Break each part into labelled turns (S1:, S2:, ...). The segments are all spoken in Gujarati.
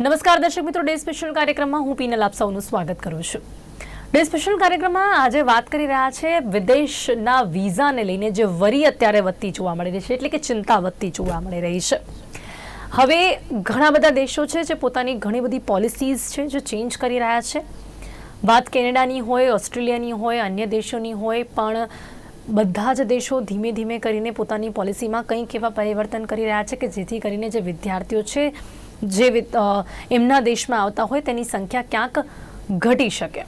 S1: નમસ્કાર દર્શક મિત્રો, ડે સ્પેશિયલ કાર્યક્રમમાં હું પીનલ આપ સ્વાગત કરું છું. ડે સ્પેશિયલ કાર્યક્રમમાં આજે વાત કરી રહ્યા છે વિદેશના વિઝાને લઈને જે વરી અત્યારે વધતી જોવા મળી રહી છે, એટલે કે ચિંતા વધતી જોવા મળી રહી છે. હવે ઘણા બધા દેશો છે જે પોતાની ઘણી બધી પોલિસીઝ છે જે ચેન્જ કરી રહ્યા છે. વાત કેનેડાની હોય, ઓસ્ટ્રેલિયાની હોય, અન્ય દેશોની હોય, પણ બધા જ દેશો ધીમે ધીમે કરીને પોતાની પોલિસીમાં કંઈક એવા પરિવર્તન કરી રહ્યા છે કે જેથી કરીને જે વિદ્યાર્થીઓ છે જે એમના દેશમાં આવતા હોય તેની સંખ્યા ક્યાંક ઘટી શકે.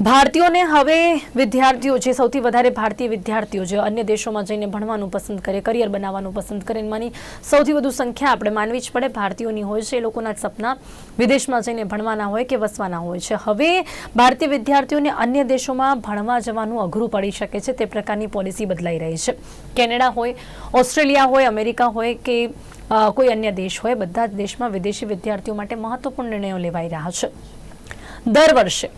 S1: ભારતીયોને હવે વિદ્યાર્થીઓ જે સૌથી વધારે ભારતીય વિદ્યાર્થીઓ જે અન્ય દેશોમાં જઈને ભણવાનું પસંદ કરે, કરિયર બનાવવાનું પસંદ કરે, એમાંની સૌથી વધુ સંખ્યા આપણે માનવી જ પડે, ભારતીયોની હોય છે, એ લોકોના સપના વિદેશમાં જઈને ભણવાના હોય કે વસવાના હોય છે. હવે ભારતીય વિદ્યાર્થીઓને અન્ય દેશોમાં ભણવા જવાનું અઘરું પડી શકે છે, તે પ્રકારની પોલિસી બદલાઈ રહી છે. કેનેડા હોય, ઓસ્ટ્રેલિયા હોય, અમેરિકા હોય કે કોઈ અન્ય દેશ હોય, બધા જ દેશમાં વિદેશી વિદ્યાર્થીઓ માટે મહત્વપૂર્ણ નિર્ણયો લેવાઈ રહ્યા છે. દર વર્ષે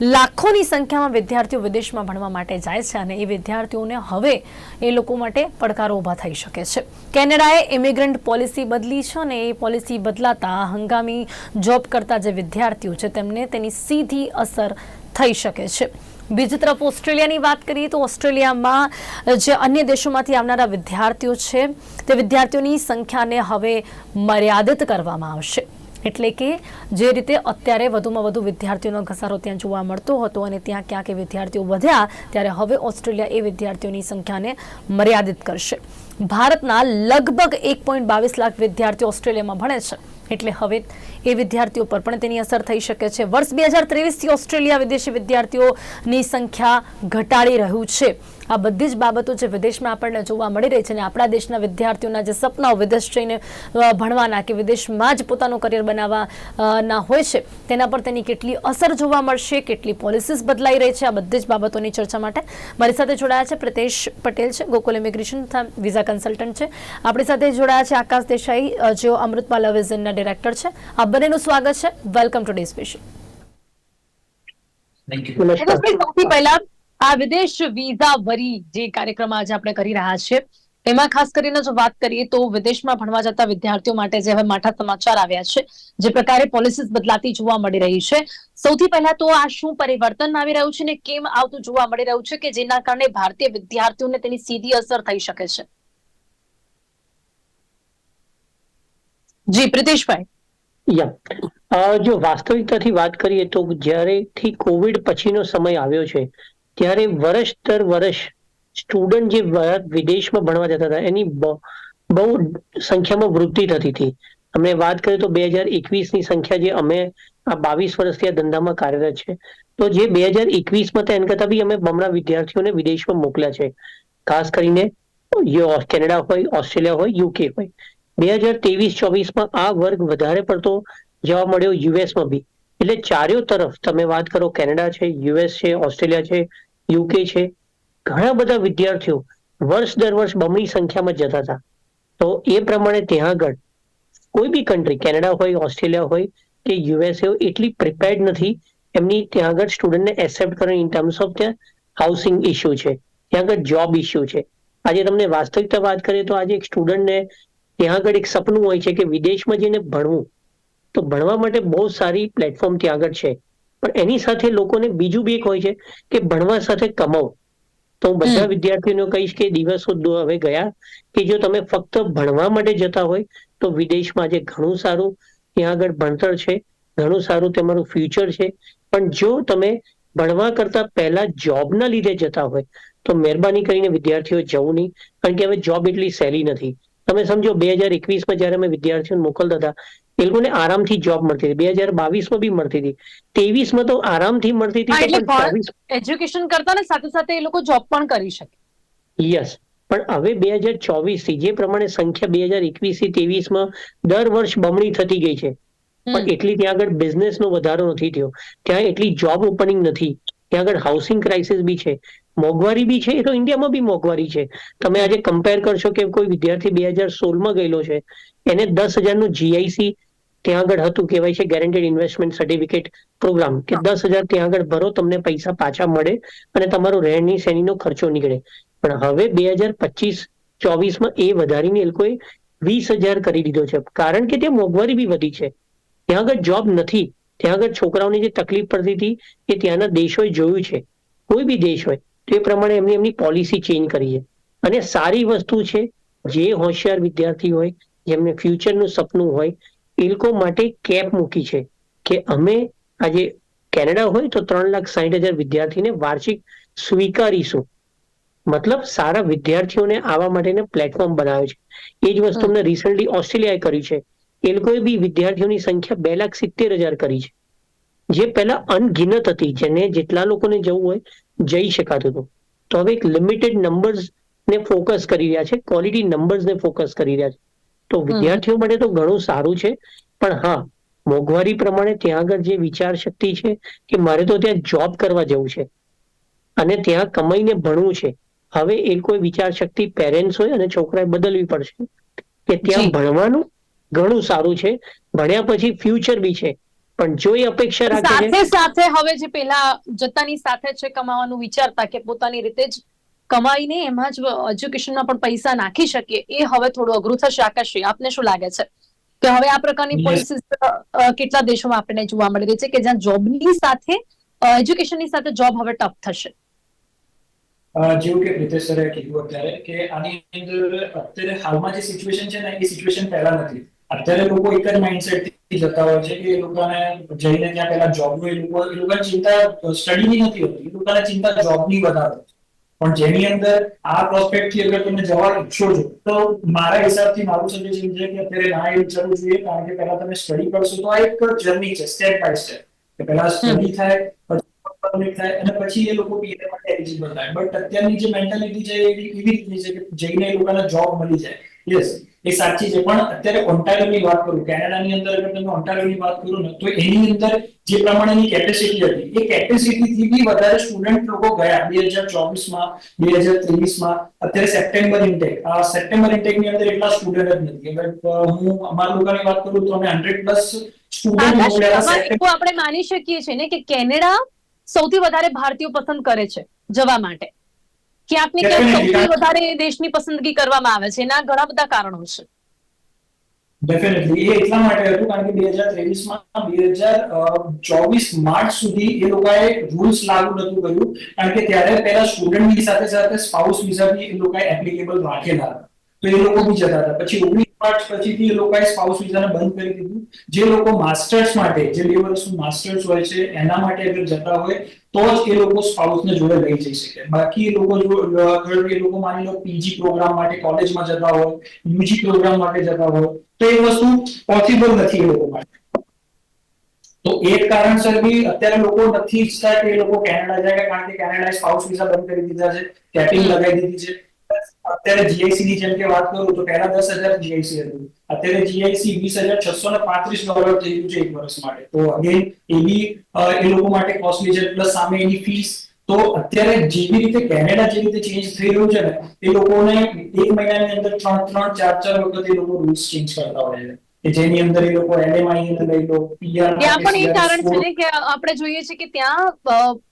S1: લાખોની સંખ્યામાં વિદ્યાર્થીઓ વિદેશમાં ભણવા માટે જાય છે અને એ વિદ્યાર્થીઓને હવે એ લોકો માટે પડકારો ઊભા થઈ શકે છે. કેનેડાએ ઇમિગ્રન્ટ પોલિસી બદલી છે અને એ પોલિસી બદલાતા હંગામી જોબ કરતા જે વિદ્યાર્થીઓ છે તેમને તેની સીધી અસર થઈ શકે છે. બીજી તરફ ઓસ્ટ્રેલિયાની વાત કરીએ તો ઓસ્ટ્રેલિયામાં જે અન્ય દેશોમાંથી આવનારા વિદ્યાર્થીઓ છે, તે વિદ્યાર્થીઓની સંખ્યાને હવે મર્યાદિત કરવામાં આવશે. એટલે કે જે રીતે અત્યારે વધુમાં વધુ વિદ્યાર્થીઓનો ઘસારો ત્યાં જોવા મળતો હતો અને ત્યાં ક્યાંક કે વિદ્યાર્થીઓ વધ્યા, ત્યારે હવે ઓસ્ટ્રેલિયા એ વિદ્યાર્થીઓની સંખ્યાને મર્યાદિત કરશે. ભારતના લગભગ એક લાખ વિદ્યાર્થીઓ ઓસ્ટ્રેલિયામાં ભણે છે. એટલે હવે એ વિદ્યાર્થીઓ પર પણ તેની અસર થઈ શકે છે. વર્ષ બે હજાર ત્રેવીસથી ઓસ્ટ્રેલિયા વિદેશી વિદ્યાર્થીઓની સંખ્યા ઘટાડી રહ્યું છે. આ બધી જ બાબતો જે વિદેશમાં આપણને જોવા મળી રહી છે અને આપણા દેશના વિદ્યાર્થીઓના જે સપનાઓ વિદેશ જઈને ભણવાના કે વિદેશમાં જ પોતાનું કરિયર બનાવવાના હોય છે તેના પર તેની કેટલી અસર જોવા મળશે કેટલી પોલિસીસ બદલાઈ રહી છે આ બધી જ બાબતોની ચર્ચા માટે મારી સાથે જોડાયા છે પ્રિતેશ પટેલ છે ગોકુલ ઇમિગ્રેશન તથા વિઝા કન્સલ્ટન્ટ છે. આપણી સાથે જોડાયા છે આકાશ દેસાઈ જેઓ અમૃતપાલ વિઝનના ડિરેક્ટર છે. આ બંનેનું સ્વાગત છે. Welcome today special
S2: thank you
S3: નમસ્કાર.
S1: સૌથી પહેલા આ વિદેશ વિઝા વરી જે કાર્યક્રમ આજે આપણે કરી રહ્યા છે એમાં ખાસ કરીને જો વાત કરીએ તો વિદેશમાં ભણવા જતા વિદ્યાર્થીઓ માટે જે હવે માઠા સમાચાર આવ્યા છે, જે પ્રકારે પોલિસીસ બદલાતી જોવા મળી રહી છે. સૌથી પહેલા તો આ શું પરિવર્તન આવી રહ્યું છે ને કેમ આવતું જોવા મળી રહ્યું છે કે જેના કારણે ભારતીય વિદ્યાર્થીઓને તેની સીધી અસર થઈ શકે છે? જી, પ્રિતેશભાઈ.
S3: યા. જો વાસ્તવિકતાથી વાત કરીએ તો જ્યારેથી કોવિડ પછીનો સમય આવ્યો છે ત્યારે વર્ષ દર વર્ષ સ્ટુડન્ટ જે વિદેશમાં ભણવા જતા હતા, એની બહુ સંખ્યામાં વૃદ્ધિ થતી હતી. અમે વાત કરીએ તો બે હજાર એકવીસની સંખ્યા જે અમે આ બાવીસ વર્ષથી આ ધંધામાં કાર્યરત છે. તો જે બે હજાર એકવીસમાં તો એના કરતા બી અમે બમણા વિદ્યાર્થીઓને વિદેશમાં મોકલ્યા છે. ખાસ કરીને કેનેડા હોય, ઓસ્ટ્રેલિયા હોય યુકે હોય. બે હજાર ત્રેવીસ ચોવીસમાં આ વર્ગ વધારે પડતો જોવા મળ્યો યુએસમાં બી. એટલે ચારેય તરફ તમે વાત કરો, કેનેડા છે, યુએસ છે, ઓસ્ટ્રેલિયા છે, યુકે છે, ઘણા બધા વિદ્યાર્થીઓ વર્ષ દર વર્ષ બમણી સંખ્યામાં જતા હતા. તો એ પ્રમાણે ત્યાં આગળ કોઈ બી કન્ટ્રી કેનેડા હોય, ઓસ્ટ્રેલિયા હોય કે યુએસએ હોય, એટલી પ્રિપેર્ડ નથી. એમની ત્યાં આગળ સ્ટુડન્ટને એક્સેપ્ટ કરવાની ઇન ટર્મ્સ ઓફ ત્યાં હાઉસિંગ ઇસ્યુ છે. ત્યાં આગળ જોબ ઇસ્યુ છે. આજે તમને વાસ્તવિકતા વાત કરીએ તો આજે એક સ્ટુડન્ટને ત્યાં આગળ એક સપનું હોય છે કે વિદેશમાં જઈને ભણવું. તો ભણવા માટે બહુ સારી પ્લેટફોર્મ ત્યાં આગળ છે. પણ એની સાથે લોકોને બીજું બી એક હોય છે કે ભણવા સાથે કમાવો. તો હું બધા. વિદ્યાર્થીઓને કહીશ કે દિવસો દો હવે ગયા કે જો તમે ફક્ત ભણવા માટે જતા હોય તો વિદેશમાં આજે ઘણું સારું ત્યાં આગળ ભણતર છે ઘણું સારું તમારું ફ્યુચર છે. પણ જો તમે ભણવા કરતા પહેલા જોબના લીધે જતા હોય તો મહેરબાની કરીને વિદ્યાર્થીઓ જવું નહીં. કારણ કે હવે જોબ એટલી સહેલી નથી. તમે સમજો બે હજાર એકવીસમાં જયારે અમે વિદ્યાર્થીઓને મોકલતા હતા એ લોકોને આરામથી જોબ મળતી હતી. બે હજાર બાવીસમાં બી મળતી હતી. ત્રેવીસમાં તો આરામથી મળતી હતી
S1: એજ્યુકેશન કરતા ને સાથે સાથે એ લોકો જોબ પણ કરી શકે.
S3: યસ. પણ હવે બે હજાર ચોવીસથી જે પ્રમાણે સંખ્યા બે હજાર એકવીસથી ત્રેવીસમાં દર વર્ષ બમણી થતી ગઈ છે. પણ એટલી ત્યાં આગળ બિઝનેસ નો વધારો નથી થયો. ત્યાં એટલી જોબ ઓપનિંગ નથી. ત્યાં આગળ હાઉસિંગ ક્રાઇસિસ બી છે. મોંઘવારી બી છે એ તો ઇન્ડિયામાં બી મોંઘવારી છે. તમે આજે કમ્પેર કરશો કે કોઈ વિદ્યાર્થી બે હજાર સોળમાં ગયેલો છે એને દસ હજારનું જીઆઈસી ત્યાં આગળ હતું કહેવાય છે ગેરંટેડ ઇન્વેસ્ટમેન્ટ સર્ટિફિકેટ પ્રોગ્રામ કે દસ હજાર ત્યાં આગળ ભરો તમને પૈસા પાછા મળે અને તમારો રહેણી સહેણીનો ખર્ચો નીકળે. પણ હવે બે હજાર પચીસ ચોવીસમાં એ વધારીને એ લોકોએ વીસ હજાર કરી દીધો છે. કારણ કે ત્યાં મોંઘવારી બી વધી છે. ત્યાં આગળ જોબ નથી. ત્યાં આગળ છોકરાઓની જે તકલીફ પડતી હતી એ ત્યાંના દેશોએ જોયું છે. કોઈ બી દેશ હોય તો એ પ્રમાણે એમની એમની પોલિસી ચેન્જ કરી છે. અને સારી વસ્તુ છે, જે હોશિયાર વિદ્યાર્થી હોય, જેમને ફ્યુચરનું સપનું હોય, એ લોકો માટે કેપ મૂકી છે કે અમે આજે કેનેડા હોય તો ત્રણ લાખ સાહીઠ હજાર વિદ્યાર્થીને વાર્ષિક સ્વીકારીશું. મતલબ સારા વિદ્યાર્થીઓને આવવા માટેને પ્લેટફોર્મ બનાવ્યો છે. એ જ વસ્તુ અમને રિસન્ટલી ઓસ્ટ્રેલિયાએ કરી છે. એ લોકોએ બી વિદ્યાર્થીઓની સંખ્યા બે લાખ સિત્તેર હજાર કરી છે. જે પહેલા અનગિનત હતી, જેને જેટલા લોકોને જવું હોય જઈ શકાતું હતું. તો હવે એક લિમિટેડ નંબર્સ ને ફોકસ કરી રહ્યા છે ક્વોલિટી નંબર્સ ને ફોકસ કરી રહ્યા છે. તો વિદ્યાર્થીઓ માટે તો ઘણું સારું છે પણ હા મોંઘવારી પ્રમાણે ત્યાં આગળ જે વિચાર શક્તિ છે કે મારે તો ત્યાં જોબ કરવા જવું છે. અને ત્યાં કમાઈને ભણવું છે. હવે એ કોઈ વિચાર શક્તિ પેરેન્ટ્સ હોય અને છોકરાએ બદલવી પડશે કે ત્યાં ભણવાનું ઘણું સારું છે. ભણ્યા પછી ફ્યુચર બી છે. પણ જો એ અપેક્ષા રાખે છે
S1: સાથે સાથે હવે જે પેલા જતાની સાથે છે કમાવાનું વિચારતા કે પોતાની રીતે જ કમાઈને એમાં જ એજ્યુકેશનમાં પણ પૈસા નાખી શકીએ એ હવે થોડું અઘરું થશે. આકાશી આપને શું લાગે છે? કે હવે આ પ્રકારની પોલિસી કેટલા દેશોમાં આપણને જોવા મળી રહી છે કે જ્યાં જોબની સાથે એજ્યુકેશનની સાથે જોબ હવે ટફ થશે?
S2: જેવું કે પ્રિતેશ સરે કીધું અત્યારે કે આની અંદર અત્યારે હાલમાં જે સિચ્યુએશન છે ને એ સિચ્યુએશન પહેલા નથી. અત્યારે લોકો એક જ માઇન્ડસેટથી જતા હોય છે કે એ લોકોને જઈને ત્યાં પહેલા જોબનું એ લોકો એ લોકોને ચિંતા સ્ટડીની નથી હોતી. એ લોકોને ચિંતા જોબની વધારે પણ જેની અંદર આ પ્રોસ્પેક્ટથી અગર તમે જવા ઈચ્છો છો તો મારા હિસાબથી મારું સજેશન છે કે અત્યારે ના એ વિચારવું જોઈએ કારણ કે પહેલા તમે સ્ટડી કરશો તો આ એક જર્ની છે સ્ટેપ બાય સ્ટેપ કે પહેલા સ્ટડી થાય permit થાય અને પછી એ લોકો PR માટે એલિજિબલ થાય. બટ અત્યારની જે મેન્ટાલિટી છે એ એવી રીતની છે કે જઈને એ લોકોને જોબ મળી જાય. યસ એ સાચી છે. પણ અત્યારે ઓન્ટારિયોની વાત કરું કેનેડાની અંદર અગર તમે ઓન્ટારિયોની વાત કરો ને તો એની અંદર જે પ્રમાણેની કેપેસિટી હતી એ કેપેસિટી થી બી વધારે સ્ટુડન્ટ લોકો ગયા બે હજાર ચોવીસમાં બે હજાર ત્રેવીસમાં. અત્યારે સપ્ટેમ્બર ઇન્ટેક આ સપ્ટેમ્બર ઇન્ટેકની અંદર એટલા સ્ટુડન્ટ જ નથી. બટ હું અમારા લોકોની વાત કરું તો અમે હંડ્રેડ પ્લસ સ્ટુડન્ટ
S1: આપણે માની શકીએ છીએ ને કે કેનેડા સૌથી વધારે ભારતીયો પસંદ કરે છે જવા માટે. ક્યાંક ને ક્યાંક સૌથી વધારે દેશની પસંદગી કરવામાં આવે છે. એના ઘણા બધા કારણો છે.
S2: ડેફિનેટલી એ એટલા માટે હતું કારણ કે બે હજાર ત્રેવીસમાં બે હજાર ચોવીસ માર્ચ સુધી એ લોકોએ રૂલ્સ લાગુ નતું કર્યું. કારણ કે ત્યારે પહેલા સ્ટુડન્ટની સાથે સાથે સ્પાઉસ વિઝા બી એ લોકોએ એપ્લિકેબલ રાખેલા તો એ લોકો બી જતા હતા. પછી ઓગણીસ માર્ચ પછીથી એ લોકોએ સ્પાઉસ વિઝાને બંધ કરી દીધું. જે લોકો માસ્ટર્સ માટે જે બે વર્ષનું માસ્ટર્સ હોય છે એના માટે અગર જતા હોય તો જ એ લોકો સ્પાઉસને જોડે લઈ જઈ શકે. બાકી એ લોકો જો એ લોકો માની લો પીજી પ્રોગ્રામ માટે કોલેજમાં જતા હોય યુજી પ્રોગ્રામ માટે જતા હોય તો એ વસ્તુ પોસિબલ નથી એ લોકો માટે. તો એ કારણસર બી અત્યારે લોકો નથી ઈચ્છતા કે એ લોકો કેનેડા જાય કારણ કે કેનેડાએ સ્પાઉસ વિઝા બંધ કરી દીધા છે કેપિંગ લગાવી દીધી છે. અત્યારે જીઆઈસી ની જેમ કે વાત કરું તો પહેલા દસ હજાર જીઆઈસી હતું. અત્યારે જીઆઈસી વીસ હજાર છસો ને પાંત્રીસ ડોલર થઈ ગયું છે એક વર્ષ માટે. તો અગેન એ બી એ લોકો માટે કોસ્ટલી છે પ્લસ સામે એની ફીસ તો અત્યારે જેવી રીતે કેનેડા જે રીતે ચેન્જ થઈ રહ્યું છે ને એ લોકોને એક મહિનાની અંદર ત્રણ ત્રણ ચાર ચાર વખત એ લોકો રૂલ્સ ચેન્જ કરતા હોય છે. કે જેની અંદર એ લોકો એલએમઆઈ ને લઈ લો પીઆર
S1: ત્યાં પણ એ કારણ છે ને કે આપણે જોઈએ છે કે ત્યાં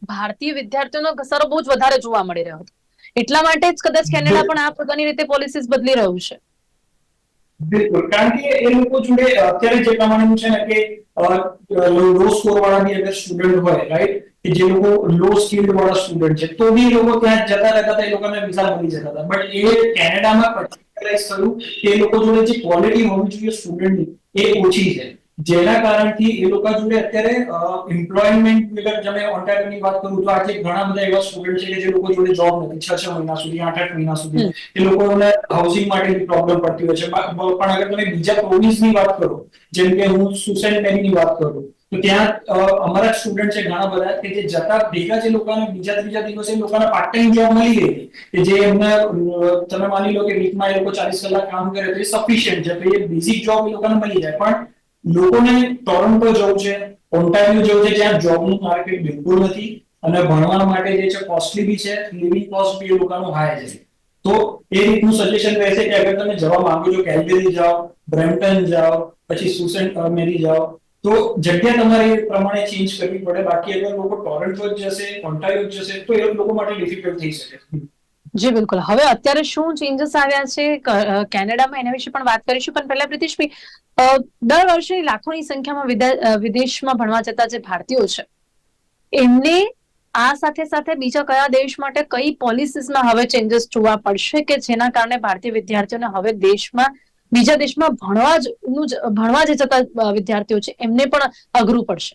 S1: ભારતીય વિદ્યાર્થીઓનો ઘસારો બહુ જ વધારે જોવા મળી રહ્યો હતો. એટલા માટે જ કદાચ કેનેડા પણ આ પ્રકારની રીતે પોલિસીસ બદલી રહ્યું છે.
S2: બિલકુલ. કારણ કે એ લોકો જોડે અત્યારે જે પ્રમાણેનું છે ને કે લો સ્કોર વાળા બી અગર સ્ટુડન્ટ હોય રાઈટ કે જે લોકો લો સ્કિલ્ડ વાળા સ્ટુડન્ટ છે તો બી લોકો ત્યાં જતા રહેતા હતા એ લોકોને વિઝા મળી જતા હતા. બટ એ કેનેડામાં પર્ટિક્યુલરાઇઝ કર્યું કે એ લોકો જોડે જે ક્વોલિટી હોવી જોઈએ સ્ટુડન્ટની એ ઓછી છે. જેના કારણથી એ લોકો જોડે અત્યારે એમ્પ્લોયમેન્ટ વગર તમે ઓન્ટારિયોની વાત કરું તો આજે ઘણા બધા એવા સ્ટુડન્ટ છે કે જે લોકો જોડે જોબ નથી છ છ મહિના સુધી આઠ આઠ મહિના સુધી.
S1: હમ.
S2: એ લોકોને હાઉસિંગ માટેની પ્રોબ્લેમ પડતી હોય છે. બ- બ- પણ અગર તમે બીજા પ્રોવિન્સની વાત કરો જેમ કે હું સુસેન પેનની વાત કરું તો ત્યાં અ, અમારા સ્ટુડન્ટ છે ઘણા બધા કે જે જતા ભેગા જે લોકોને બીજા ત્રીજા દિવસે એ લોકોને પાર્ટ ટાઈમ જોબ મળી ગઈ હતી કે જે એમને અ, તમે માની લો કે વીકમાં એ લોકો ચાલીસ કલાક કામ કરે તો એ સફિશિયન્ટ છે. તો એ બેઝિક જોબ એ લોકોને મળી જાય. પણ લોકોને ટોરન્ટો જવું છે ઓન્ટારિયો જવું છે, જ્યાં જોબનું માર્કેટ બિલકુલ નથી અને ભણવા માટે જે છે કોસ્ટલી બી છે લિવિંગ કોસ્ટ બી એ લોકોનું હાઈ છે. તો એ રીતનું સજેશન રહેશે કે અગર તમે જવા માંગો છો કેલ્ગરી જાઓ બ્રેમ્પટન જાઓ, પછી સુસેન્ટ મેરી જાઓ, તો જગ્યા તમારે એ પ્રમાણે ચેન્જ કરવી પડે. બાકી અગર લોકો ટોરન્ટો જ જશે ઓન્ટારિયો જ જશે, તો એ લોકો માટે ડિફિકલ્ટ થઈ શકે.
S1: જી, બિલકુલ. હવે અત્યારે શું ચેન્જીસ આવ્યા છે? કેનેડામાં એના વિશે પણ વાત કરીશું. પણ પહેલા પ્રિતિશભાઈ દર વર્ષે લાખોની સંખ્યામાં વિદેશમાં ભણવા જતા જે ભારતીયો છે, એમને આ સાથે સાથે બીજા કયા દેશ માટે કઈ પોલિસીસમાં હવે ચેન્જીસ જોવા પડશે કે જેના કારણે ભારતીય વિદ્યાર્થીઓને હવે દેશમાં, બીજા દેશમાં ભણવા જ ભણવા જે જતા વિદ્યાર્થીઓ છે, એમને પણ અઘરું પડશે?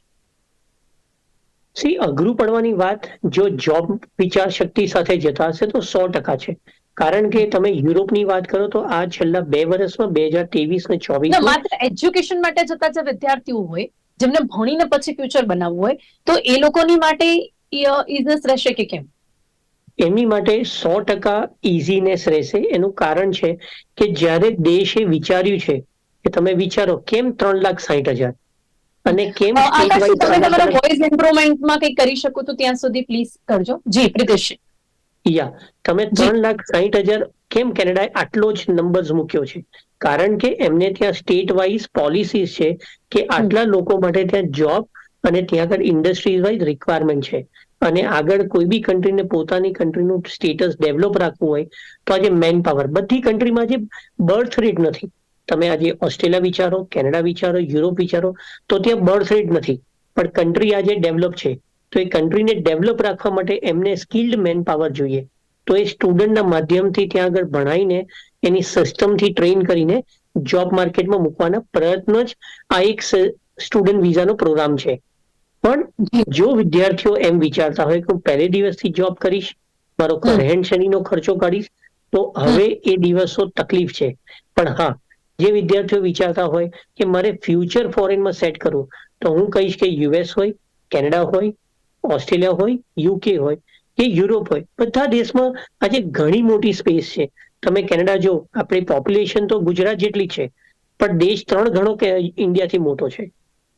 S3: સી અઘરું પડવાની વાત જો જોબ વિચાર શક્તિ સાથે જતા હશે તો સો ટકા છે. કારણ કે તમે યુરોપની વાત કરો તો આ છેલ્લા બે વર્ષમાં બે હજાર ત્રેવીસ ને ચોવીસ
S1: માત્ર એજ્યુકેશન માટે જતા જે વિદ્યાર્થીઓ હોય જેમને ભણીને પછી ફ્યુચર બનાવવું હોય તો એ લોકોની માટે ઇઝનેસ રહેશે કે કેમ?
S3: એમની માટે સો ટકા ઇઝીનેસ રહેશે. એનું કારણ છે કે જ્યારે દેશે વિચાર્યું છે કે તમે વિચારો કેમ ત્રણ લાખ સાહીઠ હજાર? અને કેમ
S1: તમે તમારા વોઇસ ઇમ્પ્રુવમેન્ટમાં કંઈક કરી શકો તો ત્યાં સુધી પ્લીઝ કરજો. જી પ્રિતેશ
S3: યા તમે ત્રણ લાખ સાહીઠ હજાર કેમ કેનેડાએ આટલો જ નંબર્સ મૂક્યો છે? કારણ કે એમને ત્યાં સ્ટેટ વાઇઝ પોલિસીસ છે કે આટલા લોકો માટે ત્યાં જોબ અને ત્યાં આગળ ઇન્ડસ્ટ્રીઝ વાઇઝ રિક્વાયરમેન્ટ છે. અને આગળ કોઈ બી કન્ટ્રીને પોતાની કન્ટ્રીનું સ્ટેટસ ડેવલપ રાખવું હોય તો આજે મેન પાવર બધી કન્ટ્રીમાં જે બર્થ રેટ નથી. તમે આજે ઓસ્ટ્રેલિયા વિચારો કેનેડા વિચારો યુરોપ વિચારો તો ત્યાં બર્થ રેટ નથી. પણ કન્ટ્રી આજે ડેવલપ છે. તો એ કન્ટ્રીને ડેવલપ રાખવા માટે એમને સ્કિલ્ડ મેન પાવર જોઈએ. તો એ સ્ટુડન્ટના માધ્યમથી ત્યાં આગળ ભણાવીને એની સિસ્ટમથી ટ્રેન કરીને જોબ માર્કેટમાં મૂકવાના પ્રયત્ન જ આ એક સ્ટુડન્ટ વિઝાનો પ્રોગ્રામ છે. પણ જો વિદ્યાર્થીઓ એમ વિચારતા હોય કે હું પહેલે દિવસથી જોબ કરીશ મારો. રહેણ સહેણીનો ખર્ચો કાઢીશ તો હવે એ દિવસો તકલીફ છે. પણ હા જે વિદ્યાર્થીઓ વિચારતા હોય કે મારે ફ્યુચર ફોરેનમાં સેટ કરવું તો હું કહીશ કે યુએસ હોય કેનેડા હોય ઓસ્ટ્રેલિયા હોય યુકે હોય કે યુરોપ હોય. બધા દેશમાં આજે ઘણી મોટી સ્પેસ છે. તમે કેનેડા જો આપણી પોપ્યુલેશન તો ગુજરાત જેટલી છે પણ દેશ ત્રણ ગણો કે ઇન્ડિયાથી મોટો છે.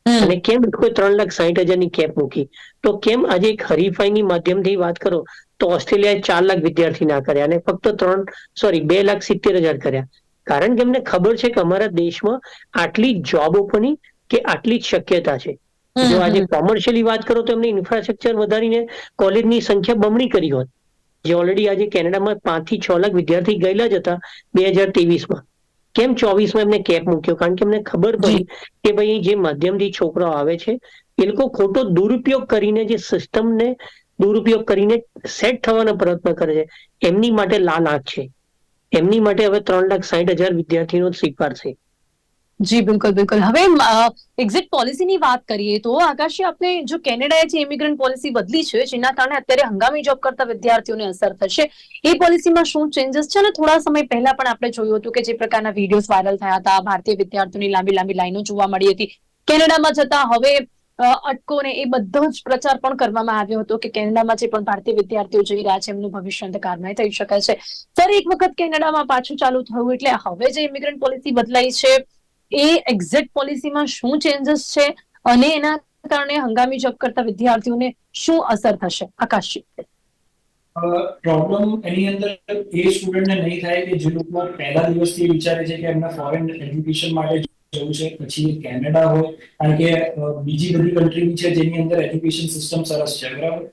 S3: અને કેમ કોઈ ત્રણ લાખ સાહીઠ હજારની કેપ મૂકી? તો કેમ આજે એક હરીફાઈની માધ્યમથી વાત કરો તો ઓસ્ટ્રેલિયાએ ચાર લાખ વિદ્યાર્થી ના કર્યા અને ફક્ત ત્રણ સોરી બે લાખ સિત્તેર હજાર કર્યા. કારણ કે એમને ખબર છે કે અમારા દેશમાં આટલી જોબ ઓપનિંગ કે આટલી જ શક્યતા છે. જો આજે કોમર્શિયલી વાત કરો તો એમને ઇન્ફ્રાસ્ટ્રક્ચર વધારીને કોલેજની સંખ્યા બમણી કરી હોત. જે ઓલરેડી આજે કેનેડામાં પાંચથી છ લાખ વિદ્યાર્થી ગયેલા જ હતા બે હજાર ત્રેવીસમાં. કેમ ચોવીસમાં એમને કેપ મૂક્યો? કારણ કે એમને ખબર પડી કે ભાઈ જે માધ્યમથી છોકરાઓ આવે છે એ લોકો ખોટો દુરુપયોગ કરીને જે સિસ્ટમને દુરુપયોગ કરીને સેટ થવાનો પ્રયત્ન કરે છે. એમની માટે લાલ આંખ છે. એમની માટે હવે ત્રણ લાખ સાહીઠ હજાર વિદ્યાર્થીનો સ્વીકારશે
S1: જી, બિલકુલ બિલકુલ. હવે એક્ઝિટ પોલિસીની વાત કરીએ તો આકાશી, આપણે જો કેનેડાએ જે ઇમિગ્રન્ટ પોલિસી બદલી છે, જેના કારણે અત્યારે હંગામી જોબ કરતા વિદ્યાર્થીઓને અસર થશે, એ પોલિસીમાં શું ચેન્જીસ છે? અને થોડા સમય પહેલા પણ આપણે જોયું હતું કે જે પ્રકારના વિડીયોઝ વાયરલ થયા હતા, ભારતીય વિદ્યાર્થીઓની લાંબી લાંબી લાઈનો જોવા મળી હતી. કેનેડામાં જતા હવે અટકો ને એ બધો જ પ્રચાર પણ કરવામાં આવ્યો હતો કે કેનેડામાં જે પણ ભારતીય વિદ્યાર્થીઓ જઈ રહ્યા છે, એમનું ભવિષ્ય અંધકારમય થઈ શકે છે. સર એક વખત કેનેડામાં પાછું ચાલુ થયું એટલે હવે જે ઇમિગ્રન્ટ પોલિસી બદલાઈ છે, એ એક્ઝેક્ટ પોલિસીમાં શું ચેન્જીસ છે અને એના કારણે હંગામી જોબ કરતા વિદ્યાર્થીઓને શું અસર થશે? આકાશજી
S2: પ્રોબ્લેમ એની અંદર એ સ્ટુડન્ટને નહીં થાય કે જે લોકો પહેલા દિવસથી વિચારે છે કે એમને ફોરેન એજ્યુકેશન માટે જવું છે, પછી કેનેડા હોય, કારણ કે બીજી બધી કન્ટ્રી છે જેની અંદર એજ્યુકેશન સિસ્ટમ સરસ છે, બરાબર?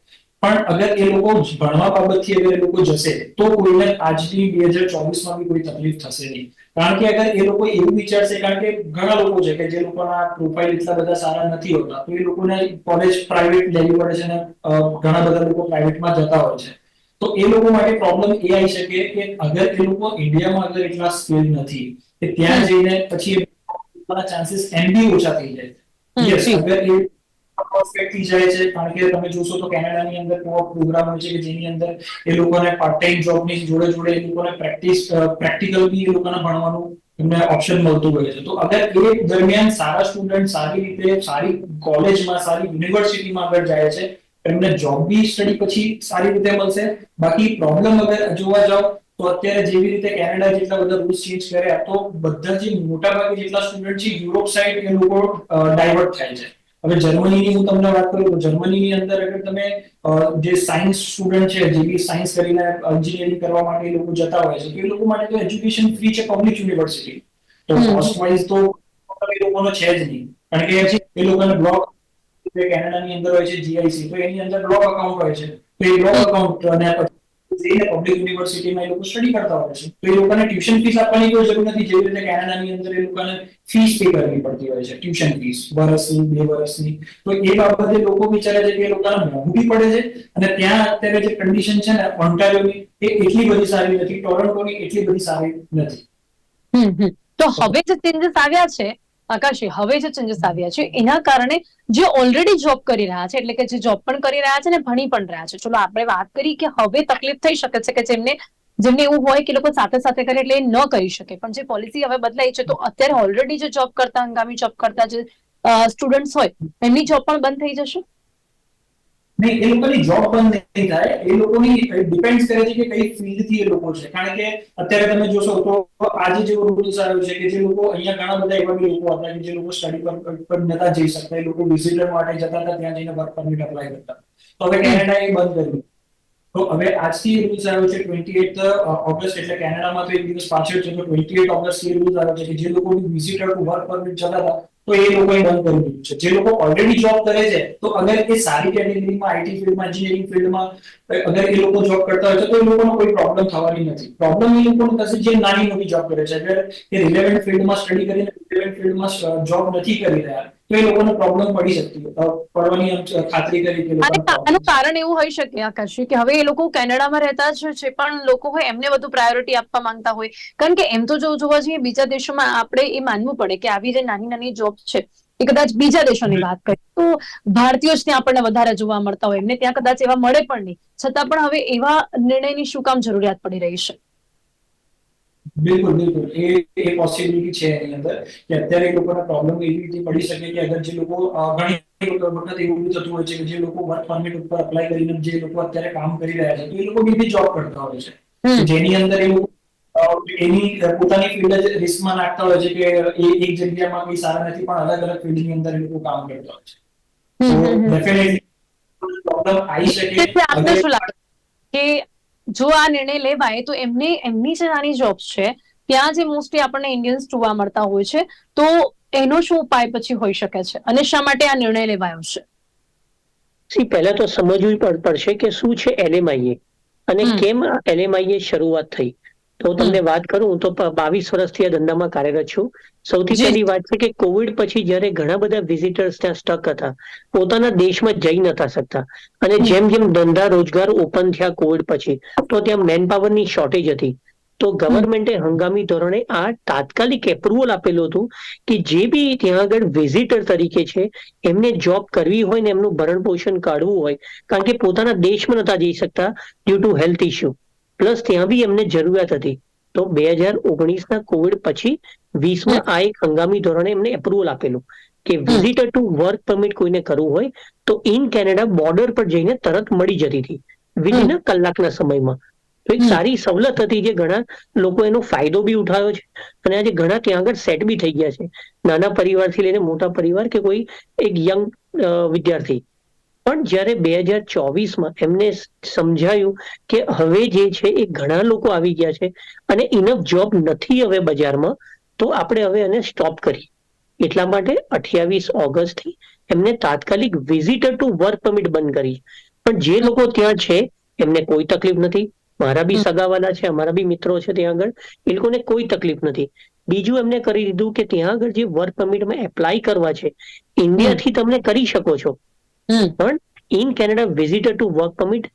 S2: પણ અગર એ લોકો ભણવા બાબતથી અગર એ લોકો જશે, તો કોઈને આજની બે હજાર ચોવીસમાં બી કોઈ તકલીફ થશે નહીં. કારણ કે અગર એ લોકો એવું વિચારશે, કારણ કે ઘણા લોકો છે કે જે લોકોના પ્રોફાઇલ એટલા બધા સારા નથી હોતા, તો એ લોકોને કોલેજ પ્રાઇવેટ લેવી પડે છે અને ઘણા બધા લોકો પ્રાઇવેટમાં જતા હોય છે. તો એ લોકો માટે પ્રોબ્લેમ એ આવી શકે કે અગર એ લોકો ઇન્ડિયામાં અગર એટલા સ્કિલ નથી, કે ત્યાં જઈને પછી એ ચાન્સીસ એમ બી ઓછા થઈ જાય યસ અગર એ પરફેક્ટ થઈ જાય છે કારણ કે તમે જોશો તો કેનેડાની અંદર એવા પ્રોગ્રામ હોય છે કે જેની અંદર એ લોકોને પાર્ટ ટાઈમ જોબની જોડે જોડે એ લોકોને પ્રેક્ટિસ પ્રેક્ટિકલ બી એ લોકોને ભણવાનું એમને ઓપ્શન મળતું હોય છે. તો અગર એ દરમિયાન સારા સ્ટુડન્ટ સારી રીતે સારી કોલેજમાં સારી યુનિવર્સિટીમાં આગળ જાય છે એમને જોબ બી સ્ટડી પછી સારી રીતે મળશે. બાકી પ્રોબ્લેમ અગર જોવા જાઓ તો અત્યારે જેવી રીતે કેનેડા જેટલા બધા રૂલ્સ ચેન્જ કર્યા તો બધા જે મોટા ભાગે જેટલા સ્ટુડન્ટ છે યુરોપ સાઈડ એ લોકો ડાયવર્ટ થાય છે. હવે જર્મનીની હું તમને વાત કરું તો જર્મનીની અંદર અગર તમે જે સાયન્સ સ્ટુડન્ટ છે જે બી સાયન્સ કરીને એન્જિનિયરિંગ કરવા માટે એ લોકો જતા હોય છે એ લોકો માટે તો એજ્યુકેશન ફ્રી છે પબ્લિક યુનિવર્સિટી તો. કોસ્ટ વાઇઝ તો એ લોકોનો છે જ નહીં. કારણ કે એ લોકોને બ્લોક કેનેડાની અંદર હોય છે જીઆઈસી તો એની અંદર બ્લોક અકાઉન્ટ હોય છે. તો એ બ્લોક અકાઉન્ટ અને પછી જઈને પબ્લિક યુનિવર્સિટીમાં એ લોકો સ્ટડી કરતા હોય છે. તો એ લોકોને ટ્યુશન ફીસ આપવાની કોઈ જરૂર નથી. જેવી રીતે કેનેડાની અંદર એ લોકોને ફીસ પે કરવી પડતી હોય છે ટ્યુશન ફીસ વર્ષની બે વર્ષની. તો એ બાબતે લોકો વિચારે છે કે એ લોકોને મોંઘી પડે છે અને ત્યાં અત્યારે જે કન્ડિશન છે ને ઓન્ટારિયોની એ એટલી બધી સારી નથી. ટોરન્ટોની એટલી બધી સારી નથી.
S1: તો હવે જે ચેન્જીસ આવ્યા છે આકાશી, હવે જે ચેન્જીસ આવ્યા છે, એના કારણે જે ઓલરેડી જોબ કરી રહ્યા છે, એટલે કે જે જોબ પણ કરી રહ્યા છે ને ભણી પણ રહ્યા છે. ચલો, આપણે વાત કરી કે હવે તકલીફ થઈ શકે છે કે જેમને જેમને એવું હોય કે લોકો સાથે સાથે કરે એટલે એ ન કરી શકે. પણ જે પોલિસી હવે બદલાઈ છે, તો અત્યારે ઓલરેડી જે જોબ કરતા, હંગામી જોબ કરતા જે સ્ટુડન્ટ્સ હોય, એમની જોબ પણ બંધ થઈ જશે?
S2: નહીં, એ લોકોની જોબ બંધ નહીં થાય. એ લોકોની ડિપેન્ડ કરે છે કે કઈ ફિલ્ડથી એ લોકો છે. કારણ કે અત્યારે તમે જોશો તો આજે જેવો રૂલ્સ આવ્યો છે કે જે લોકો અહીંયા ઘણા બધા એવા બી લોકો હતા કે જે લોકો સ્ટડી પર નતા જઈ શકતા. એ લોકો વિઝિટર માટે જતા હતા, ત્યાં જઈને વર્ક પરમિટ અપ્લાય કરતા. તો હવે કેનેડા એ બંધ કર્યું. તો હવે આજથી રૂલ્સ આવ્યો છે ટ્વેન્ટી એટ ઓગસ્ટ એટલે કેનેડામાં તો એક દિવસ પાછળ છે તો ટ્વેન્ટી એટ ઓગસ્ટ એ રૂલ્સ આવ્યો છે કે જે લોકો વિઝિટર ટુ વર્ક પરમિટ જતા હતા તો એ લોકોએ બંધ કરી દીધું છે. જે લોકો ઓલરેડી જોબ કરે છે, તો અગર એ સારી કેટેગરીમાં આઈટી ફિલ્ડમાં એન્જિનિયરિંગ ફિલ્ડમાં અગર એ લોકો જોબ કરતા હોય તો એ લોકોનો કોઈ પ્રોબ્લેમ થવાની નથી. પ્રોબ્લેમ એ લોકોને થશે જે નાની મોટી જોબ કરે છે. અગર એ રિલેવન્ટ ફિલ્ડમાં સ્ટડી કરીને રિલેવન્ટ ફિલ્ડમાં જોબ નથી કરી રહ્યા તો એ લોકોને પ્રોબ્લેમ પડી શકતી પડવાની ખાતરી કરી
S1: અને
S2: લોકોને
S1: કા-
S2: problem
S1: આનું કારણ એવું હોઈ શકે આકાશી કે હવે એ લોકો કેનેડામાં રહેતા જ છે પણ લોકો હોય એમને વધુ પ્રાયોરિટી આપવા માંગતા હોય. કારણ કે એમ તો જો જોવા જઈએ બીજા દેશોમાં આપણે એ માનવું પડે કે આવી જે નાની નાની જોબ છે એ કદાચ બીજા દેશોની વાત કરીએ તો ભારતીયો જ ત્યાં આપણને વધારે જોવા મળતા હોય. એમને ત્યાં કદાચ એવા મળે પણ નહીં. છતાં પણ હવે એવા નિર્ણયની શું કામ જરૂરિયાત પડી રહી છે?
S2: બિલકુલ બિલકુલ. એ એ પોસિબિલિટી છે એની અંદર કે અત્યારે એ લોકોને પ્રોબ્લેમ એવી રીતે પડી શકે કે અગર જે લોકો ઘણી વખત એવું થતું હોય છે કે જે લોકો વર્ક પરમિટ ઉપર અપ્લાય કરીને જે લોકો અત્યારે કામ કરી રહ્યા છે તો એ લોકો બીજી જોબ કરતા હોય છે. જેની અંદર એ લોકો એની પોતાની ફિલ્ડ જ રિસ્કમાં નાખતા હોય છે કે એ એક જગ્યામાં કોઈ સારા નથી પણ અલગ અલગ ફિલ્ડની અંદર એ લોકો કામ કરતા હોય છે. તો. ડેફિનેટલી પ્રોબ્લેમ આવી શકે
S1: આપને શું લાગે? કે જો આ નિર્ણય લેવાય તો એમને એમની જે નાની જોબ્સ છે ત્યાં જે મોસ્ટલી આપણને ઇન્ડિયન્સ જોવા મળતા હોય છે તો એનો શું ઉપાય પછી હોઈ શકે છે? અને શા માટે આ નિર્ણય લેવાયો છે?
S3: સી પહેલા તો સમજવું પડ- પડશે કે શું છે એલએમઆઈએ અને કેમ એલએમઆઈએ શરૂઆત થઈ? તો તમને વાત કરું તો બાવીસ વર્ષથી આ ધંધામાં કાર્યરત છું. સૌથી પહેલી વાત છે કે કોવિડ પછી જ્યારે ઘણા બધા વિઝિટર્સ ત્યાં સ્ટક હતા પોતાના દેશમાં જઈ નતા શકતા. અને જેમ જેમ ધંધા રોજગાર ઓપન થયા કોવિડ પછી તો ત્યાં મેનપાવરની શોર્ટેજ હતી. તો ગવર્મેન્ટે હંગામી ધોરણે આ તાત્કાલિક એપ્રુવલ આપેલું હતું કે જે બી ત્યાં આગળ વિઝિટર તરીકે છે એમને જોબ કરવી હોય ને એમનું ભરણ પોષણ કાઢવું હોય કારણ કે પોતાના દેશમાં નતા જઈ શકતા due to health issue plus ત્યાં બી એમને જરૂરિયાત હતી. તો બે હજાર ઓગણીસના કોવિડ પછી વીસમાં આ એક હંગામી ધોરણે એમને એપ્રુવલ આપેલું કે વિઝિટર ટુ વર્ક પરમિટ કોઈને કરવું હોય તો ઇન કેનેડા બોર્ડર પર જઈને તરત મળી જતી હતી. વિધિન અ કલાકના સમયમાં. તો એક સારી સવલત હતી જે ઘણા લોકો એનો ફાયદો બી ઉઠાયો છે અને આજે ઘણા ત્યાં આગળ સેટ બી થઈ ગયા છે. નાના પરિવારથી લઈને મોટા પરિવાર કે કોઈ એક યંગ વિદ્યાર્થી પણ જ્યારે બે હજાર ચોવીસમાં એમને સમજાયું કે હવે જે છે એ ઘણા લોકો આવી ગયા છે અને ઇનફ જોબ નથી હવે બજારમાં તો આપણે હવે એને સ્ટોપ કરી એટલા માટે અઠ્યાવીસ ઓગસ્ટથી એમને તાત્કાલિક વિઝિટર ટુ વર્ક પરમિટ બંધ કરી પણ જે લોકો ત્યાં છે એમને કોઈ તકલીફ નથી. મારા બી સગાવાલા છે અમારા બી મિત્રો છે ત્યાં આગળ એ લોકોને કોઈ તકલીફ નથી. બીજું એમને કરી દીધું કે ત્યાં આગળ જે વર્ક પરમિટમાં એપ્લાય કરવા છે ઇન્ડિયાથી તમે કરી શકો છો. પણ in Canada visitor to work permit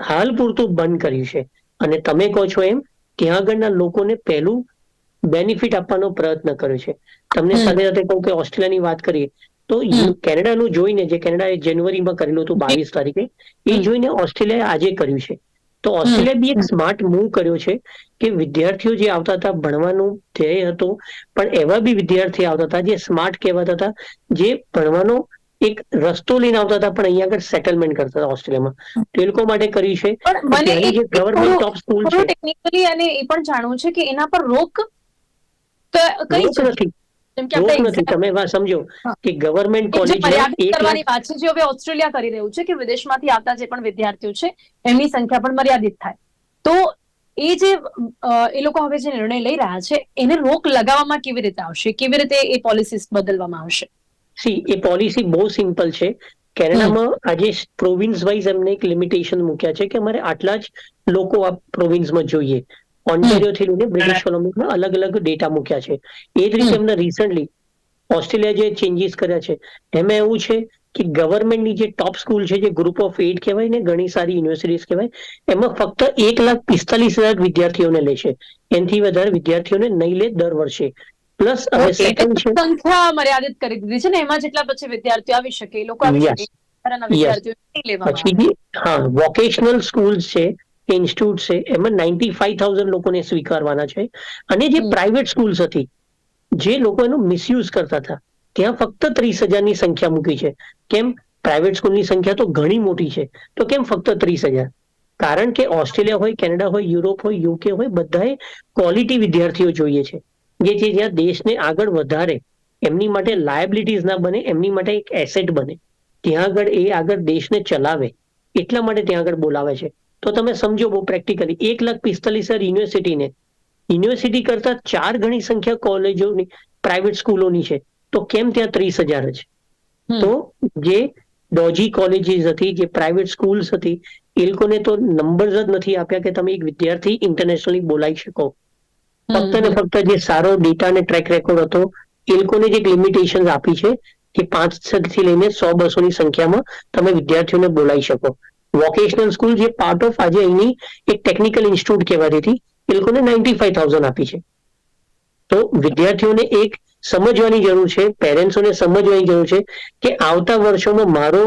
S3: હાલ પૂરતું બંધ કર્યું છે. અને તમે કહો છો એમ ત્યાં આગળના લોકોને પહેલું બેનિફિટ આપવાનો પ્રયત્ન કર્યો છે. તમને. સાથે સાથે કહું કે ઓસ્ટ્રેલિયાની વાત કરીએ તો. કેનેડાનું જોઈને જે કેનેડાએ જાન્યુઆરીમાં કરેલું હતું બાવીસ તારીખે એ જોઈને ઓસ્ટ્રેલિયાએ આજે કર્યું છે. તો ઓસ્ટ્રેલિયા બી એક સ્માર્ટ મૂવ કર્યો છે કે વિદ્યાર્થીઓ જે આવતા હતા ભણવાનું ધ્યેય હતો પણ એવા બી વિદ્યાર્થી આવતા હતા જે સ્માર્ટ કહેવાતા હતા જે ભણવાનો એક રસ્તો લઈને આવતા હતા પણ અહીંયા આગળ સેટલમેન્ટ કરતા હતા ઓસ્ટ્રેલિયામાં. તે લોકો માટે કર્યું છે. ગવર્મેન્ટ ટોપ સ્કૂલ છે
S1: ટેકનિકલી અને એ પણ જાણવું છે કે એના પર રોક કઈ
S3: નથી. નથી. તમે વાત સમજો કે ગવર્મેન્ટ કોલેજ
S1: કરવાની વાત છે જે હવે ઓસ્ટ્રેલિયા કરી રહ્યું છે કે વિદેશમાંથી આવતા જે પણ વિદ્યાર્થીઓ છે એમની સંખ્યા પણ મર્યાદિત થાય. તો એ જે એ લોકો હવે જે નિર્ણય લઈ રહ્યા છે એને રોક લગાવવામાં કેવી રીતે આવશે? કેવી રીતે એ પોલિસીસ બદલવામાં આવશે?
S3: સી એ પોલિસી બહુ સિમ્પલ છે. કેનેડામાં આજે પ્રોવિન્સ વાઇઝ એમને એક લિમિટેશન મૂક્યા છે કે અમારે આટલા જ લોકો આ પ્રોવિન્સમાં જોઈએ. ઓન્ટેરિયો થી લઈને બ્રિટિશ કોલંબિયામાં અલગ અલગ ડેટા મૂક્યા છે. એ જ રીતે એમને રિસન્ટલી ઓસ્ટ્રેલિયા જે ચેન્જીસ કર્યા છે એમાં એવું છે કે ગવર્મેન્ટની જે ટોપ સ્કૂલ છે જે ગ્રુપ ઓફ એટ કહેવાય ને ઘણી સારી યુનિવર્સિટીઝ કહેવાય એમાં ફક્ત એક લાખ પિસ્તાલીસ હજાર વિદ્યાર્થીઓને લે છે. એનાથી વધારે વિદ્યાર્થીઓને નહીં લે દર વર્ષે. પ્લસ હવે સેકન્ડ છે.
S1: સંખ્યા મર્યાદિત કરી દીધી છે ને એમાં જેટલા પછી વિદ્યાર્થીઓ આવી શકે એ લોકો આવી શકે.
S3: પછી હા વોકેશનલ સ્કૂલ્સ છે ઇન્સ્ટિટ્યૂટ છે એમાં નાઇન્ટી ફાઈવ થાઉઝન્ડ લોકોને સ્વીકારવાના છે. અને જે પ્રાઇવેટ સ્કૂલ્સ હતી જે લોકો એનો મિસયુઝ કરતા હતા ત્યાં ફક્ત ત્રીસ હજારની સંખ્યા મૂકી છે. કેમ? પ્રાઇવેટ સ્કૂલની સંખ્યા તો ઘણી મોટી છે. તો કેમ ફક્ત ત્રીસ હજાર? કારણ કે ઓસ્ટ્રેલિયા હોય કેનેડા હોય યુરોપ હોય યુકે હોય બધાએ ક્વોલિટી વિદ્યાર્થીઓ જોઈએ છે. જે છે જ્યાં દેશને આગળ વધારે એમની માટે લાયબિલિટીઝ ના બને એમની માટે એક એસેટ બને. ત્યાં આગળ એ આગળ દેશને ચલાવે એટલા માટે ત્યાં આગળ બોલાવે છે. તો તમે સમજો બહુ પ્રેક્ટિકલી એક લાખ પિસ્તાલીસ હજાર યુનિવર્સિટીને યુનિવર્સિટી કરતા ચાર ગણી સંખ્યા કોલેજોની પ્રાઇવેટ સ્કૂલોની છે. તો કેમ ત્યાં ત્રીસ હજાર
S1: છે
S3: તો જે ડોજી કોલેજીસ હતી જે પ્રાઇવેટ સ્કૂલ્સ હતી એ લોકોને તો નંબર જ નથી આપ્યા કે તમે એક વિદ્યાર્થી ઇન્ટરનેશનલી બોલાવી શકો. ફક્ત ને ફક્ત જે સારો ડેટા અને ટ્રેક રેકોર્ડ હતો એ લોકોને જે લિમિટેશન આપી છે કે પાંચથી લઈને સો બસો ની સંખ્યામાં તમે વિદ્યાર્થીઓને બોલાવી શકો. વોકેશનલ સ્કૂલ જે પાર્ટ ઓફ આજે અહીંની એક ટેકનિકલ ઇન્સ્ટિટ્યૂટ કહેવાતી હતી એ લોકોને નાઇન્ટી ફાઈવ થાઉઝન્ડ આપી છે. તો વિદ્યાર્થીઓને એક સમજવાની જરૂર છે પેરેન્ટ્સોને સમજવાની જરૂર છે કે આવતા વર્ષોમાં મારો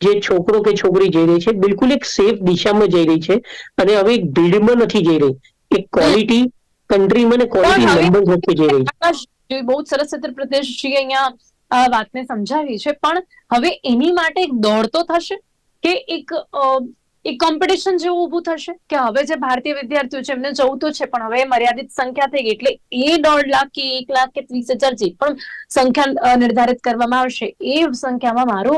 S3: જે છોકરો કે છોકરી જઈ રહી છે બિલકુલ એક સેફ દિશામાં જઈ રહી છે અને હવે એક ભીડમાં નથી જઈ રહી. એક ક્વોલિટી કન્ટ્રીમાં ને ક્વોલિટી નંબર વચ્ચે જઈ રહી
S1: જે બહુ જ સરસ રીતે પ્રદેશજીએ અહીંયા વાતને સમજાવી છે. પણ હવે એની માટે એક દોડ તો થશે કે એક એક કોમ્પિટિશન જેવું ઊભું થશે? કે હવે જે ભારતીય વિદ્યાર્થીઓ છે એમને જવું તો છે પણ હવે મર્યાદિત સંખ્યા થઈ ગઈ એટલે એ દોઢ લાખ કે એક લાખ કે ત્રીસ હજાર જે પણ સંખ્યા નિર્ધારિત કરવામાં આવશે એ સંખ્યામાં મારો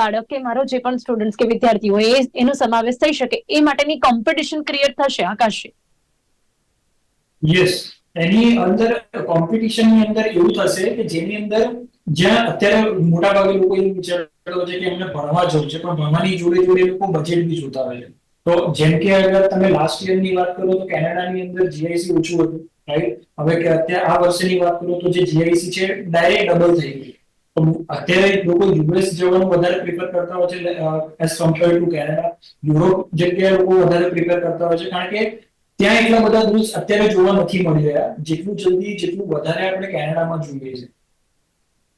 S1: બાળક કે મારો જે પણ સ્ટુડન્ટ કે વિદ્યાર્થી હોય એ એનો સમાવેશ થઈ શકે. એ માટેની કોમ્પિટિશન ક્રિએટ થશે આકાશ.
S2: યસ એની અંદર કોમ્પિટિશનની અંદર એવું થશે કે જેની અંદર જ્યાં અત્યારે મોટા ભાગે લોકો એવું વિચારતા હોય છે કે એમને ભણવા જવું છે, પણ ભણવાની જોડે જોડે એ લોકો બજેટ બી જોતા હોય છે. તો જેમ કે અગર તમે લાસ્ટ યરની વાત કરો તો કેનેડાની અંદર જીઆઈસી ઓછું હતું રાઈટ હવે કે અત્યારે આ વર્ષની વાત કરો તો જે જીઆઈસી છે ડાયરેક્ટ ડબલ થઈ ગઈ તો અત્યારે લોકો યુએસ જવાનું વધારે પ્રિફર કરતા હોય છે as compared to Canada Europe જગ્યાએ લોકો વધારે પ્રિફર કરતા હોય છે, કારણ કે ત્યાં એટલા બધા રૂલ્સ અત્યારે જોવા નથી મળી રહ્યા. જેટલું જલ્દી, જેટલું વધારે આપણે કેનેડામાં જોઈએ છે.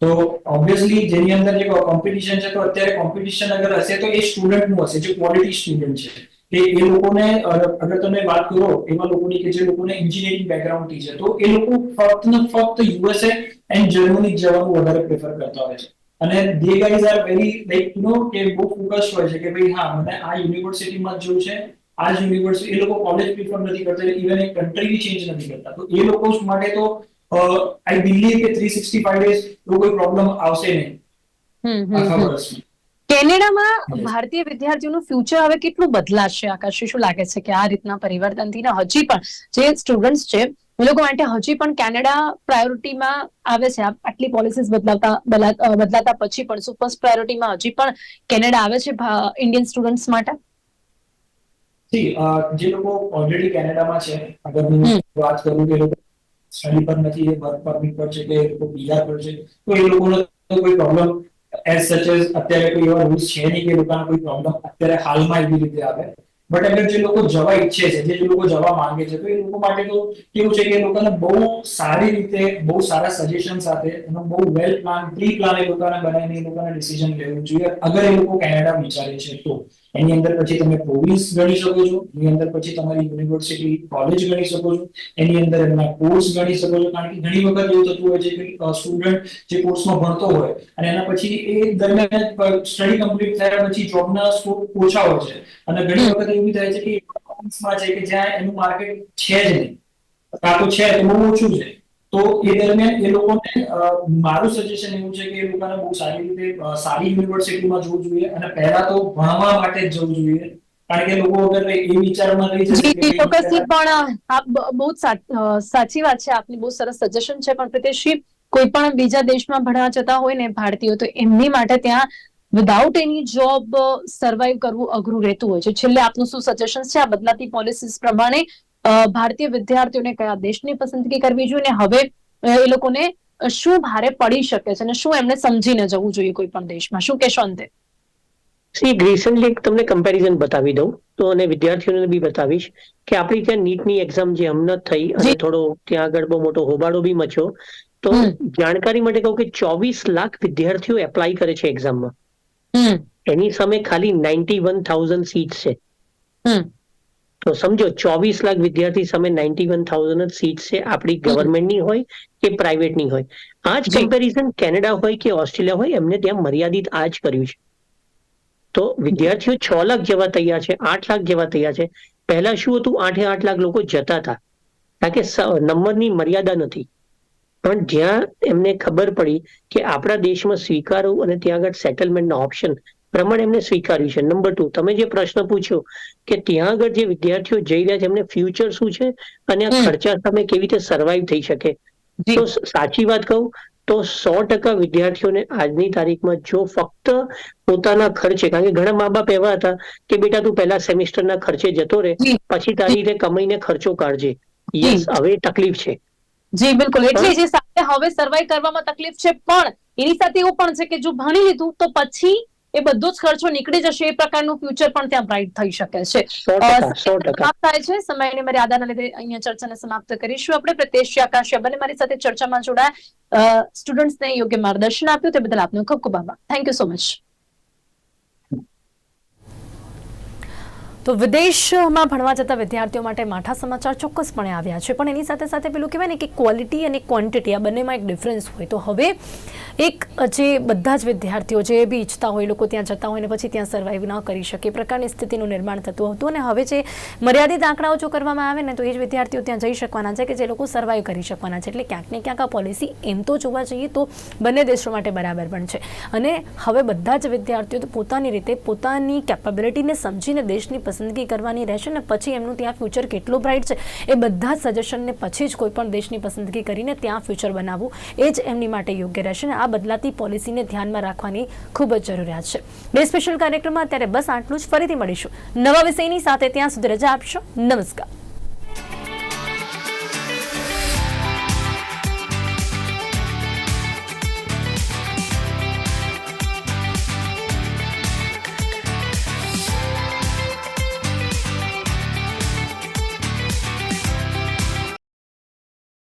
S2: તો ઓબ્વિયસલી જેની અંદર જે કોમ્પિટિશન છે, તો અત્યારે કોમ્પિટિશન અગર હશે તો એ સ્ટુડન્ટનું હશે, જે ક્વોલિટી સ્ટુડન્ટ છે. કે એ લોકોને અગર તમે વાત કરો, એવા લોકોની કે જે લોકોને એન્જિનિયરિંગ બેકગ્રાઉન્ડથી છે, તો એ લોકો ફક્ત ને ફક્ત યુએસએ એન્ડ જર્મની જવાનું વધારે પ્રેફર કરતા હોય છે. અને they guys are very like you know કે બહુ ફોકસ હોય છે કે ભાઈ, હા, મને આ યુનિવર્સિટીમાં જવું છે આ જ યુનિવર્સિટી એ લોકો કોલેજ પ્રિફર નથી કરતા ઇવન એ કન્ટ્રીની ચેન્જ નથી કરતા. તો એ લોકો માટે તો આઈ બિલીવ કે થ્રી સિક્સટી ફાઈવ ડેઝ તો કોઈ પ્રોબ્લેમ આવશે નહીં. આખા વર્ષમાં.
S1: કેનેડામાં ભારતીય વિદ્યાર્થીઓનું ફ્યુચર હવે કેટલું બદલાશે આકાશ શું લાગે છે કે આ રીતના પરિવર્તનથી? ને હજી પણ જે સ્ટુડન્ટ્સ છે એ લોકો માટે હજી પણ કેનેડા પ્રાયોરિટીમાં આવે છે. આટલી પોલિસીસ બદલાતા બદલાતા પછી પણ સુપર્સ પ્રાયોરિટીમાં હજી પણ કેનેડા આવે છે ઇન્ડિયન સ્ટુડન્ટ્સ માટે?
S2: See, જે લોકો ઓલરેડી કેનેડામાં છે અગર હું વાત કરું કે લોકો સ્ટડી પર નથી એ વર્ક પરમિટ પર છે કે લોકો બીજા પર છે તો એ લોકોનો કોઈ પ્રોબ્લેમ એઝ સચ એઝ અત્યારે કોઈ એવા રૂલ્સ છે નહીં કે લોકોને કોઈ પ્રોબ્લેમ અત્યારે હાલમાં એવી રીતે આવે. બટ અગર જે લોકો જવા ઈચ્છે છે જે લોકો જવા માંગે છે તો એ લોકો માટે તો કેવું છે કે લોકોને બહુ સારી રીતે બહુ સારા સજેશન સાથે એનો બહુ વેલ પ્લાન પ્રી પ્લાન એ લોકોને બનાવીને એ લોકોને ડિસિઝન લેવું જોઈએ. અગર એ લોકો કેનેડા વિચારે છે તો. એની અંદર પછી તમે પ્રોવિન્સ ગણી શકો છો, એની અંદર પછી તમારી યુનિવર્સિટી કોલેજ ગણી શકો છો, એની અંદર એમના કોર્સ ગણી શકો છો. કારણ કે ઘણી વખત એવું થતું હોય છે કે સ્ટુડન્ટ જે કોર્સમાં ભણતો હોય અને એના પછી એ દરમિયાન સ્ટડી કમ્પ્લીટ થયા પછી જોબના સ્કોપ ઓછા હોય છે. અને ઘણી વખત એવું થાય છે કે છે કે જ્યાં એનું માર્કેટ છે જ નહીં. કાં તો છે તો બહુ ઓછું છે. તો એ દરમિયાન એ લોકોને મારું સજેશન એવું છે કે એ લોકોને બહુ સારી રીતે સારી યુનિવર્સિટીમાં જવું જોઈએ અને પહેલા તો ભણવા માટે જ જવું જોઈએ. કારણ કે લોકો અગર એ વિચારમાં રહી જશે કે
S1: જી
S2: ભાઈ
S1: ચોક્કસથી પણ બહુ જ સા- અ, સાચી વાત છે આપની બહુ સરસ સજેશન છે પણ પ્રિતેશજી કોઈ પણ બીજા દેશમાં ભણવા જતા હોય ને ભારતીયો તો એમની માટે ત્યાં વિધાઉટ એની જોબ સર્વાઈવ કરવું અઘરું રહેતું હોય છે. છેલ્લે આપનું શું સજેશન છે? આ બદલાતી પોલિસીસ પ્રમાણે ભારતીય વિદ્યાર્થીઓને કયા દેશની પસંદગી કરવી જોઈએ અને હવે એ લોકોને શું ભારે પડી શકે છે અને શું એમને સમજીને જવું જોઈએ કોઈ પણ દેશમાં? શું કહેશો અંતે?
S3: સી રિસન્ટલી એક તમને કમ્પેરિઝન બતાવી દઉં. તો અને વિદ્યાર્થીઓને બી બતાવીશ કે આપણી ત્યાં નીટની એક્ઝામ જે હમણાં થઈ અને થોડો ત્યાં આગળ બહુ મોટો હોબાળો બી મચ્યો. તો જાણકારી માટે કહું કે ચોવીસ લાખ વિદ્યાર્થીઓ એપ્લાય કરે છે એક્ઝામમાં
S1: હમ.
S3: એની સામે ખાલી નાઇન્ટી વન થાઉઝન્ડ સીટ છે.
S1: હમ.
S3: તો સમજો ચોવીસ લાખ વિદ્યાર્થી સામે નાઇન્ટી વન થાઉઝન્ડ સીટ છે આપણી ગવર્મેન્ટની હોય કે પ્રાઇવેટની હોય. આ જ કમ્પેરિઝન કેનેડા હોય કે ઓસ્ટ્રેલિયા હોય એમને ત્યાં મર્યાદિત આ જ કર્યું છે. તો વિદ્યાર્થીઓ છ લાખ જેવા તૈયાર છે આઠ લાખ જેવા તૈયાર છે. પહેલા શું હતું? આઠે આઠ લાખ લોકો જતા હતા. કારણ કે નંબરની મર્યાદા નથી. પણ જ્યાં એમને ખબર પડી કે આપણા દેશમાં સ્વીકારવું અને ત્યાં આગળ સેટલમેન્ટના ઓપ્શન પ્રમાણે એમને સ્વીકાર્યું છે. નંબર ટુ તમે જે પ્રશ્ન પૂછ્યો કે ત્યાં આગળ જે વિદ્યાર્થીઓ જઈ રહ્યા છે એમને ફ્યુચર શું છે અને આ ખર્ચા સામે કેવી રીતે સર્વાઈવ થઈ શકે? તો સાચી વાત કહું તો સો ટકા વિદ્યાર્થીઓને આજની તારીખમાં જો ફક્ત પોતાના ખર્ચે કારણ કે ઘણા મા બાપ એવા હતા કે બેટા તું પહેલા સેમિસ્ટરના ખર્ચે જતો રહે પછી તારી રીતે કમાઈને ખર્ચો કાઢજે. યસ હવે તકલીફ છે.
S1: જી બિલકુલ. એટલે જે સાથે હવે સર્વાઈવ કરવામાં તકલીફ છે પણ એની સાથે એવું પણ છે કે જો ભણી લીધું તો પછી એ બધો જ ખર્ચો નીકળી જશે એ પ્રકારનું ફ્યુચર પણ ત્યાં બ્રાઇટ થઈ શકે છે. સમાપ્ત થાય છે. સમયની મર્યાદાના લીધે અહીંયા ચર્ચાને સમાપ્ત કરીશું આપણે. પ્રત્યેશ આકાશિયા બંને મારી સાથે ચર્ચામાં જોડાયા. સ્ટુડન્ટ્સને યોગ્ય માર્ગદર્શન આપ્યું. તે બદલ આપનો ખૂબ ખૂબ આભાર. થેન્ક યુ સો મચ તો વિદેશમાં ભણવા જતા વિદ્યાર્થીઓ માટે માઠા સમાચાર ચોક્કસપણે આવ્યા છે. પણ એની સાથે સાથે પેલું કહેવાય ને કે ક્વોલિટી અને ક્વોન્ટિટી આ બંનેમાં એક ડિફરન્સ હોય. તો હવે એક જે બધા જ વિદ્યાર્થીઓ જે બી ઈચ્છતા હોય લોકો ત્યાં જતા હોય ને પછી ત્યાં સર્વાઈવ ન કરી શકે. પ્રકારની સ્થિતિનું નિર્માણ થતું હતું અને હવે જે મર્યાદિત આંકડાઓ જો કરવામાં આવે ને, તો એ જ વિદ્યાર્થીઓ ત્યાં જઈ શકવાના છે કે જે લોકો સર્વાઈવ કરી શકવાના છે. એટલે ક્યાંક ને ક્યાંક આ પોલિસી એમ તો જોવા જઈએ તો બંને દેશો માટે બરાબર પણ છે. અને હવે બધા જ વિદ્યાર્થીઓ પોતાની રીતે પોતાની કેપેબિલિટીને સમજીને દેશની પસંદગી કરવાની રહેશે ને પછી એમનું ત્યાં ફ્યુચર કેટલું બ્રાઇટ છે, એ બધા સજેશનને પછી જ કોઈ પણ દેશની પસંદગી કરીને ત્યાં ફ્યુચર બનાવવું, એ જ એમની માટે યોગ્ય રહેશે ને આ બદલાતી પોલિસીને ધ્યાનમાં રાખવાની ખૂબ જ જરૂરિયાત છે. બે સ્પેશિયલ કાર્યક્રમમાં અત્યારે બસ આટલું જ. ફરીથી મળીશું. નવા વિષયની સાથે ત્યાં સુધી રજા આપશો. નમસ્કાર.